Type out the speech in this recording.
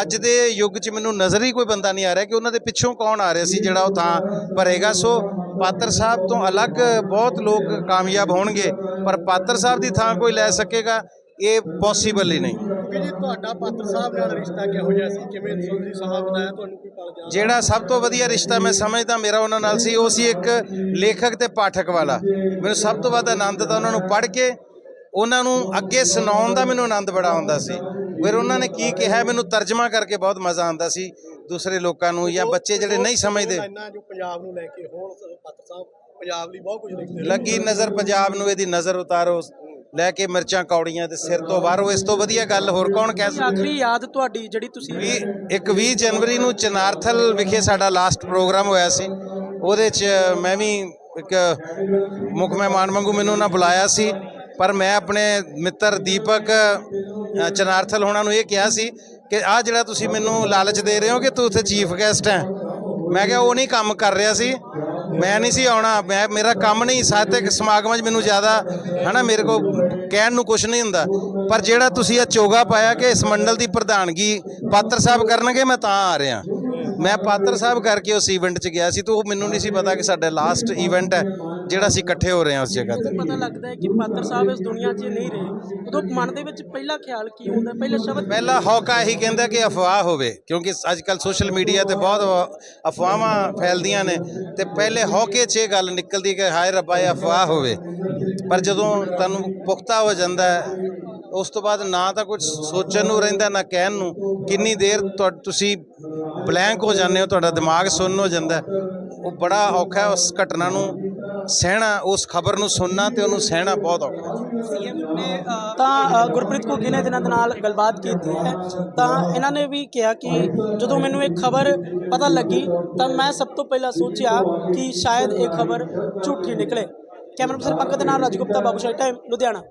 ਅੱਜ ਦੇ ਯੁੱਗ 'ਚ ਮੈਨੂੰ ਨਜ਼ਰ ਹੀ ਕੋਈ ਬੰਦਾ ਨਹੀਂ ਆ ਰਿਹਾ ਕਿ ਉਹਨਾਂ ਦੇ ਪਿੱਛੋਂ ਕੌਣ ਆ ਰਿਹਾ ਸੀ ਜਿਹੜਾ ਉਹ ਥਾਂ ਭਰੇਗਾ। ਸੋ ਪਾਤਰ ਸਾਹਿਬ ਤੋਂ ਅਲੱਗ ਬਹੁਤ ਲੋਕ ਕਾਮਯਾਬ ਹੋਣਗੇ ਪਰ ਪਾਤਰ ਸਾਹਿਬ ਦੀ ਥਾਂ ਕੋਈ ਲੈ ਸਕੇਗਾ ਇਹ ਪੋਸੀਬਲ ਹੀ ਨਹੀਂ। ਕਿ ਜੀ ਤੁਹਾਡਾ ਪਾਤਰ ਸਾਹਿਬ ਨਾਲ ਰਿਸ਼ਤਾ ਕਿਹੋ ਜਿਹਾ ਸੀ? ਕਿਵੇਂ ਤੁਸੀਂ ਸਮਾਂ ਬਤਾਇਆ ਤੁਹਾਨੂੰ ਕੋਈ ਪਲ ਜਾ ਜਿਹੜਾ ਸਭ ਤੋਂ ਵਧੀਆ ਰਿਸ਼ਤਾ ਮੈਂ ਸਮਝਦਾ ਮੇਰਾ ਉਹਨਾਂ ਨਾਲ ਸੀ ਉਹ ਸੀ ਇੱਕ ਲੇਖਕ ਤੇ ਪਾਠਕ ਵਾਲਾ। ਮੈਨੂੰ ਸਭ ਤੋਂ ਵੱਧ ਆਨੰਦ ਤਾਂ ਉਹਨਾਂ ਨੂੰ ਪੜ੍ਹ ਕੇ ਉਹਨਾਂ ਨੂੰ ਅੱਗੇ ਸੁਣਾਉਣ ਦਾ ਮੈਨੂੰ ਆਨੰਦ ਬੜਾ ਆਉਂਦਾ ਸੀ। ਫਿਰ ਉਹਨਾਂ ਨੇ ਕੀ ਕਿਹਾ? ਮੈਨੂੰ ਤਰਜਮਾ ਕਰਕੇ ਬਹੁਤ ਮਜ਼ਾ ਆਉਂਦਾ ਸੀ ਦੂਸਰੇ ਲੋਕਾਂ ਨੂੰ ਜਾਂ ਬੱਚੇ ਜਿਹੜੇ ਨਹੀਂ ਸਮਝਦੇ। ਇੰਨਾ ਜੋ ਪੰਜਾਬ ਨੂੰ ਲੈ ਕੇ ਹੁਣ ਪਾਤਰ ਸਾਹਿਬ ਪੰਜਾਬ ਲਈ ਬਹੁਤ ਕੁਝ ਲਿਖਦੇ ਨੇ। ਲੱਗੀ ਨਜ਼ਰ ਪੰਜਾਬ ਨੂੰ ਇਹਦੀ ਨਜ਼ਰ ਉਤਾਰੋ। ਲੈ ਕੇ ਮਿਰਚਾਂ ਕੌੜੀਆਂ ਤੇ ਸਿਰ ਤੋਂ ਬਾਹਰੋਂ ਇਸ ਤੋਂ ਵਧੀਆ ਗੱਲ ਹੋਰ ਕੌਣ ਕਹਿ ਸਕਦਾ? ਆਖਰੀ ਯਾਦ ਤੁਹਾਡੀ ਜਿਹੜੀ ਤੁਸੀਂ ਵੀਹ ਇੱਕ 20 ਜਨਵਰੀ ਨੂੰ ਚਨਾਰਥਲ ਵਿਖੇ ਸਾਡਾ ਲਾਸਟ ਪ੍ਰੋਗਰਾਮ ਹੋਇਆ ਸੀ। ਉਹਦੇ 'ਚ ਮੈਂ ਵੀ ਇੱਕ ਮੁੱਖ ਮਹਿਮਾਨ ਵਾਂਗੂ ਮੈਨੂੰ ਉਹਨਾਂ ਬੁਲਾਇਆ ਸੀ। ਪਰ ਮੈਂ ਆਪਣੇ ਮਿੱਤਰ ਦੀਪਕ ਅ, ਚਨਾਰਥਲ ਹੋਣਾ ਨੂੰ ਇਹ ਕਿਹਾ ਸੀ ਕਿ ਆਹ ਜਿਹੜਾ ਤੁਸੀਂ ਮੈਨੂੰ ਲਾਲਚ ਦੇ ਰਹੇ ਹੋ ਕਿ ਤੂੰ ਉੱਥੇ ਚੀਫ ਗੈਸਟ ਹੈ? ਮੈਂ ਕਿਹਾ ਉਹ ਨਹੀਂ ਕੰਮ ਕਰ ਰਿਹਾ ਸੀ। ਮੈਂ ਨਹੀਂ ਸੀ ਆਉਣਾ। ਮੈਂ ਮੇਰਾ ਕੰਮ ਨਹੀਂ ਸਾਹਿਤਕ ਸਮਾਗਮਾਂ 'ਚ ਮੈਨੂੰ ਜ਼ਿਆਦਾ ਹਨਾ ਮੇਰੇ ਕੋ ਕਹਿਣ ਨੂੰ ਕੁਝ ਨਹੀਂ ਹੁੰਦਾ। ਪਰ ਜਿਹੜਾ ਤੁਸੀਂ ਇਹ ਚੋਗਾ ਪਾਇਆ ਕਿ ਇਸ ਮੰਡਲ ਦੀ ਪ੍ਰਧਾਨਗੀ ਪਾਤਰ ਸਾਹਿਬ ਕਰਨਗੇ ਮੈਂ ਤਾਂ ਆ ਰਿਹਾ। ਮੈਂ ਪਾਤਰ ਸਾਹਿਬ ਕਰਕੇ ਉਸ ਇਵੈਂਟ 'ਚ ਗਿਆ ਸੀ ਤਾਂ ਉਹ ਮੈਨੂੰ ਨਹੀਂ ਸੀ ਪਤਾ ਕਿ ਸਾਡਾ ਲਾਸਟ ਇਵੈਂਟ ਹੈ ਜਿਹੜਾ ਅਸੀਂ ਇਕੱਠੇ ਹੋ ਰਹੇ ਹਾਂ ਉਸ ਜਗ੍ਹਾ ਤੇ। ਪਤਾ ਲੱਗਦਾ ਹੈ ਕਿ ਪਾਤਰ ਸਾਹਿਬ ਇਸ ਦੁਨੀਆ 'ਚ ਨਹੀਂ ਰਹੇ। ਉਦੋਂ ਮਨ ਦੇ ਵਿੱਚ ਪਹਿਲਾ ਖਿਆਲ ਕੀ ਹੁੰਦਾ? ਪਹਿਲਾ ਸ਼ਬਦ ਪਹਿਲਾ ਹੌਕਾ ਇਹੀ ਕਹਿੰਦਾ ਕਿ ਅਫਵਾਹ ਹੋਵੇ ਕਿਉਂਕਿ ਅੱਜ ਕੱਲ ਸੋਸ਼ਲ ਮੀਡੀਆ ਤੇ ਬਹੁਤ ਅਫ- ਅਫਵਾਹਾਂ ਫੈਲਦੀਆਂ ਨੇ ਤੇ ਪਹਿਲੇ ਹੌਕੇ 'ਚ ਇਹ ਗੱਲ ਨਿਕਲਦੀ ਕਿ ਹਾਏ ਰੱਬਾ ਇਹ ਅਫਵਾਹ ਹੋਵੇ। ਪਰ ਜਦੋਂ ਤੁਹਾਨੂੰ ਪੁਖਤਾ ਹੋ ਜਾਂਦਾ ਹੈ ਉਸ ਤੋਂ ਬਾਅਦ ਨਾ ਤਾਂ ਕੁਝ ਸੋਚਣ ਨੂੰ ਰਹਿੰਦਾ, ਨਾ ਕਹਿਣ ਨੂੰ। ਕਿੰਨੀ ਦੇਰ ਤੁਹਾ- ਤੁਸੀਂ ਬਲੈਂਕ ਹੋ ਜਾਂਦੇ ਹੋ, ਤੁਹਾਡਾ ਦਿਮਾਗ ਸੁੰਨ ਹੋ ਜਾਂਦਾ। ਉਹ ਬੜਾ ਔਖਾ ਹੈ ਉਸ ਘਟਨਾ ਨੂੰ ਸਹਿਣਾ, ਉਸ ਖਬਰ ਨੂੰ ਸੁਣਨਾ ਤੇ ਉਹਨੂੰ ਸਹਿਣਾ ਬਹੁਤ ਔਖਾ ਤਾਂ ਗੁਰਪ੍ਰੀਤ ਘੁੱਗੀ ਨੇ ਇਹਨਾਂ ਦੇ ਨਾਲ ਗੱਲਬਾਤ ਕੀਤੀ ਹੈ, ਤਾਂ ਇਹਨਾਂ ਨੇ ਵੀ ਕਿਹਾ ਕਿ ਜਦੋਂ ਮੈਨੂੰ ਇਹ ਖਬਰ ਪਤਾ ਲੱਗੀ, ਤਾਂ ਮੈਂ ਸਭ ਤੋਂ ਪਹਿਲਾਂ ਸੋਚਿਆ ਕਿ ਸ਼ਾਇਦ ਇਹ ਖਬਰ ਝੂਠੀ ਨਿਕਲੇ। ਕੈਮਰਾ ਪਰਸਨ ਪੰਕਜ ਦੇ ਨਾਲ ਰਾਜਗੁਪਤਾ, ਬਾਬੂ ਸ਼ਾਹੀ ਟਾਈਮ ਲੁਧਿਆਣਾ।